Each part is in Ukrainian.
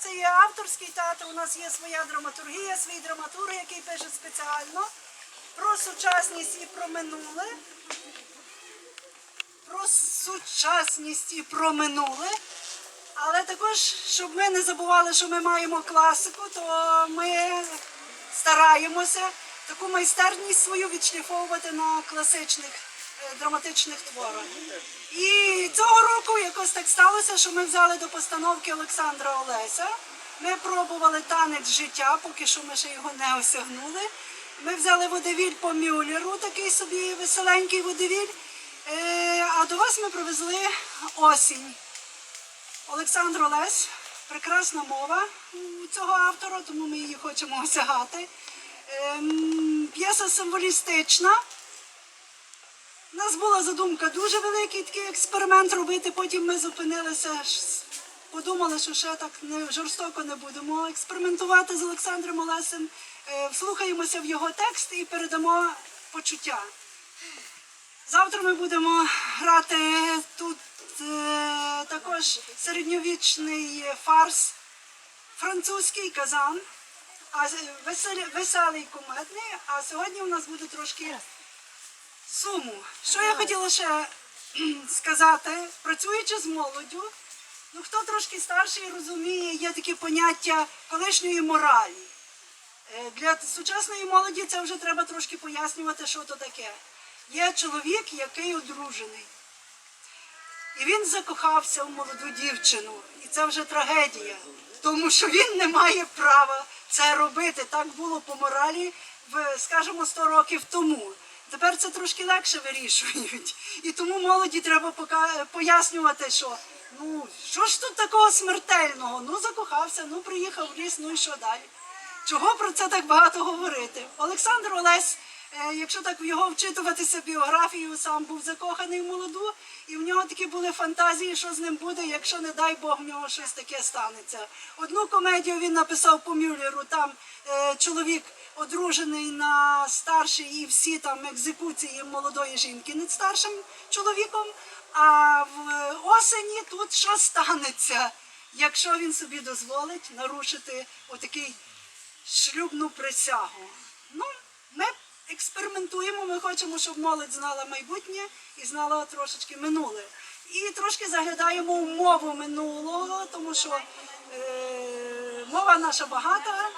це є авторський театр, у нас є своя драматургія, свій драматург, який пише спеціально про сучасність і про минуле. Про сучасність і про минуле. Але також, щоб ми не забували, що ми маємо класику, то ми стараємося таку майстерність свою відшліфовувати на класичних драматичних творах. І цього року якось так сталося, що ми взяли до постановки Олександра Олеся. Ми пробували танець життя, поки що ми ще його не осягнули. Ми взяли водевіль по Мюллеру, такий собі веселенький водевіль. Е, А до вас ми привезли осінь. Олександр Олесь, прекрасна мова у цього автора, тому ми її хочемо осягати. Ем, П'єса символістична. У нас була задумка дуже великий такий експеримент робити. Потім ми зупинилися, подумали, що ще так не жорстоко не будемо експериментувати з Олександром Олесем. Е, Вслухаємося в його текст і передамо почуття. Завтра ми будемо грати тут е, також середньовічний фарс, французький казан, а веселий кумедний. А сьогодні у нас буде трошки суму. Що я хотіла ще сказати, працюючи з молоддю, ну хто трошки старший розуміє, є такі поняття колишньої моралі. Е, Для сучасної молоді це вже треба трошки пояснювати, що то таке. Є чоловік, який одружений. І він закохався в молоду дівчину. І це вже трагедія. Тому що він не має права це робити. Так було по моралі, скажімо, 100 років тому. Тепер це трошки легше вирішують. І тому молоді треба пояснювати, що ну що ж тут такого смертельного? Ну закохався, ну приїхав в ліс, ну і що далі? Чого про це так багато говорити? Олександр Олесь, е, якщо так в його вчитуватися біографію, сам був закоханий в молоду, і в нього такі були фантазії, що з ним буде, якщо не дай Бог в нього щось таке станеться. Одну комедію він написав по Мюллеру, там е, чоловік одружений на старшій і всі там екзекуції молодої жінки над старшим чоловіком. А в осені тут що станеться, якщо він собі дозволить нарушити отакий шлюбну присягу. Ну, ми експериментуємо, ми хочемо, щоб молодь знала майбутнє і знала трошечки минуле. І трошки заглядаємо в мову минулого, тому що е, мова наша багата.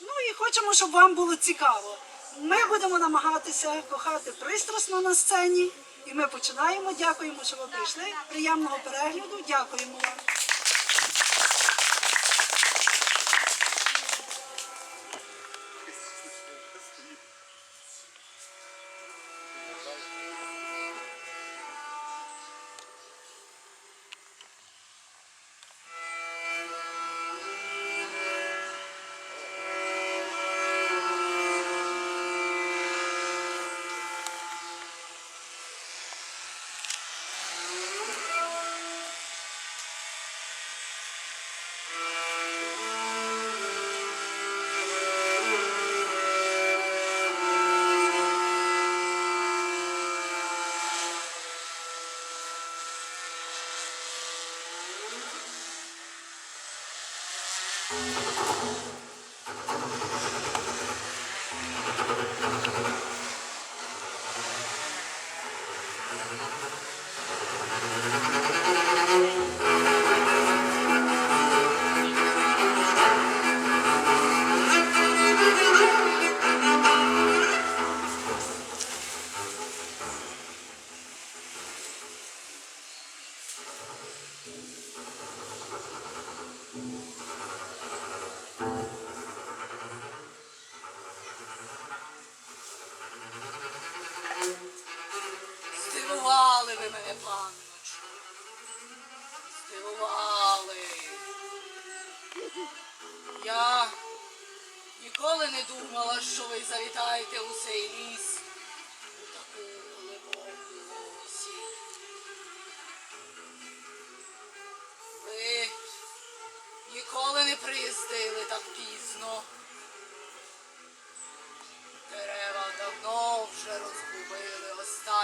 Ну і хочемо, щоб вам було цікаво. Ми будемо намагатися кохати пристрасно на сцені. І ми починаємо. Дякуємо, що ви прийшли. Приємного перегляду. Дякуємо вам. Здивували ви мене, панночку. Здивували. Я ніколи не думала, що ви завітаєте у цей ліс у таку глибоку осінь. Ви ніколи не приїздили так пізно.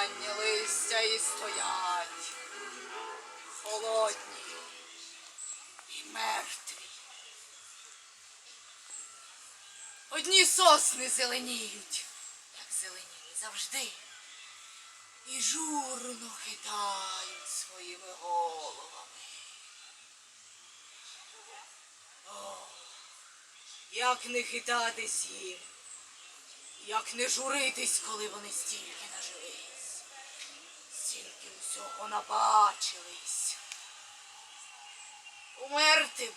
останні листя і стоять, холодні і мертві. Одні сосни зеленіють, як зелені завжди, і журно хитають своїми головами. О, як не хитатись їм, як не журитись, коли вони стільки наживі усього набачились. Умерти б,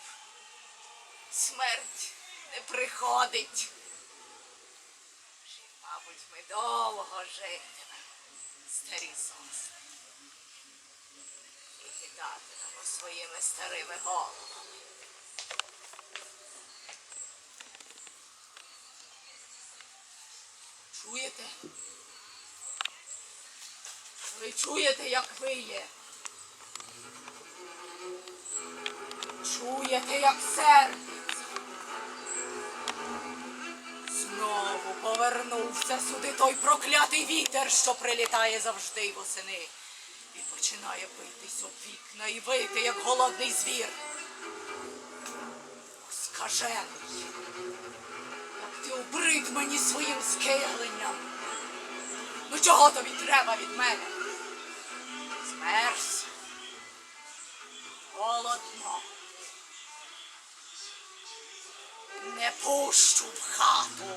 смерть не приходить. Мабуть, ми довго житимемо, старі сосни. І хитатимемо своїми старими головами. Чуєте? Ви чуєте, як виє? Чуєте, як сердиться? Знову повернувся сюди той проклятий вітер, що прилітає завжди восени. І починає битись об вікна і вити, як голодний звір. Скажений. Як ти обрид мені своїм скигленням. Ну чого тобі треба від мене? Змерз. Холодно. Не пущу в хату.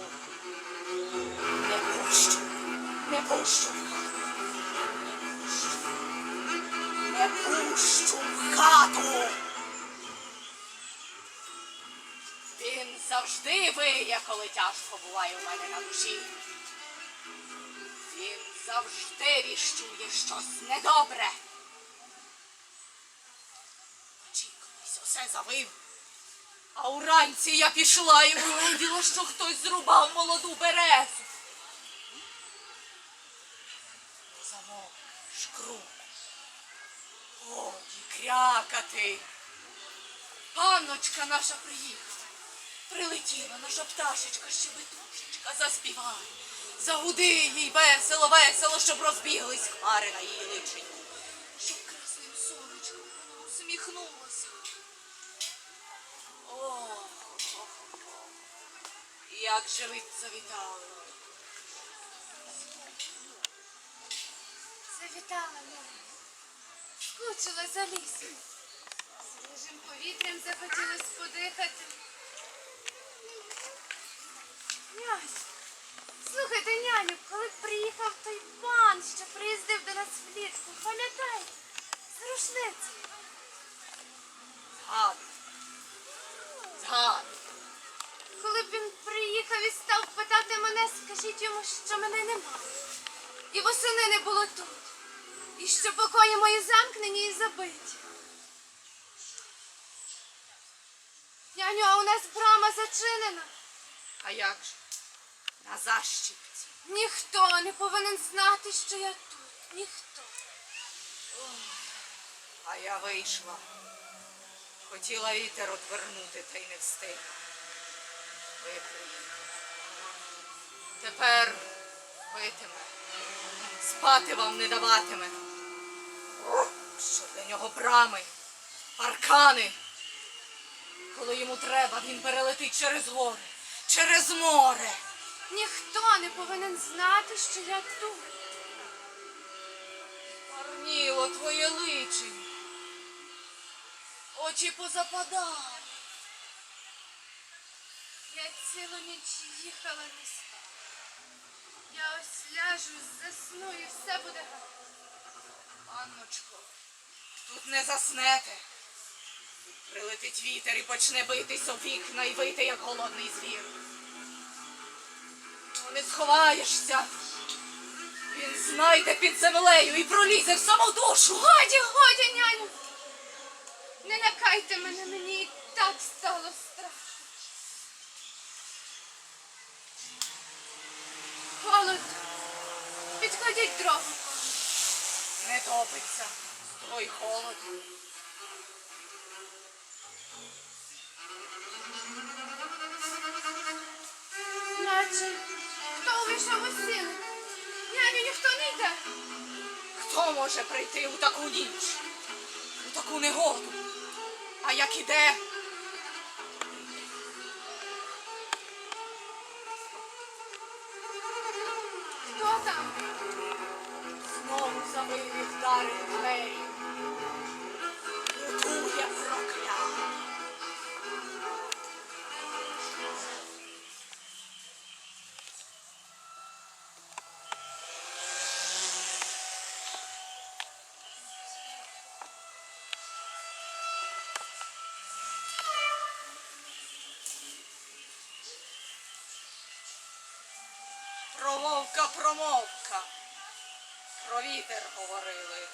Не пущу. Не пущу в хату. Не пущу в хату. Він завжди виє, коли тяжко буває у мене на душі. Завжди віщує щось недобре. Очікувалось, усе завив. А уранці я пішла і виледіла, що хтось зрубав молоду березу. Замок, шкрук. Годі крякати. Панночка наша приїхала. Прилетіла наша пташечка, щебетушечка, заспіває. Загуди їй весело, весело, щоб розбіглись хмари на її личині. Щоб красним сонечком вона усміхнулася. О, як живиться вітало. Завітала мене. Скучила за лісом. Свіжим повітрям захотілось подихати. Няню, слухайте, няню, коли приїхав той пан, що приїздив до нас влітку, пам'ятаєте? З рушницею. Згадую. Згадую. Коли б він приїхав і став питати мене, скажіть йому, що мене немає. І восени не було тут. І що покої мої замкнені і забиті. Няню, а у нас брама зачинена. А як же? На защіпці. Ніхто не повинен знати, що я тут. Ніхто. А я вийшла. Хотіла вітер одвернути, та й не встигла. Ви приїхали. Тепер битиме. Спати вам не даватиме. Що для нього брами, паркани. Коли йому треба, він перелетить через гори, через море. Ніхто не повинен знати, що я тут. Парніло твоє личень. Очі позападали. Я цілу ніч їхала не спала. Я ось ляжу, засну і все буде гаразд. Панночко, тут не заснете. Прилетить вітер і почне битись об вікна і вийти, як голодний звір. Не сховаєшся. Він знайде під землею і пролізе в саму душу. Годі, годі, няню. Не лякайте мене, мені і так стало страшно. Холодно. Підходіть дрова. Не топиться. Ой, холод. Наче Хто може прийти у таку ніч, у таку негоду? А як іде? Хто там? Знову за вихід Про вовка промовка. Про вітер говорили.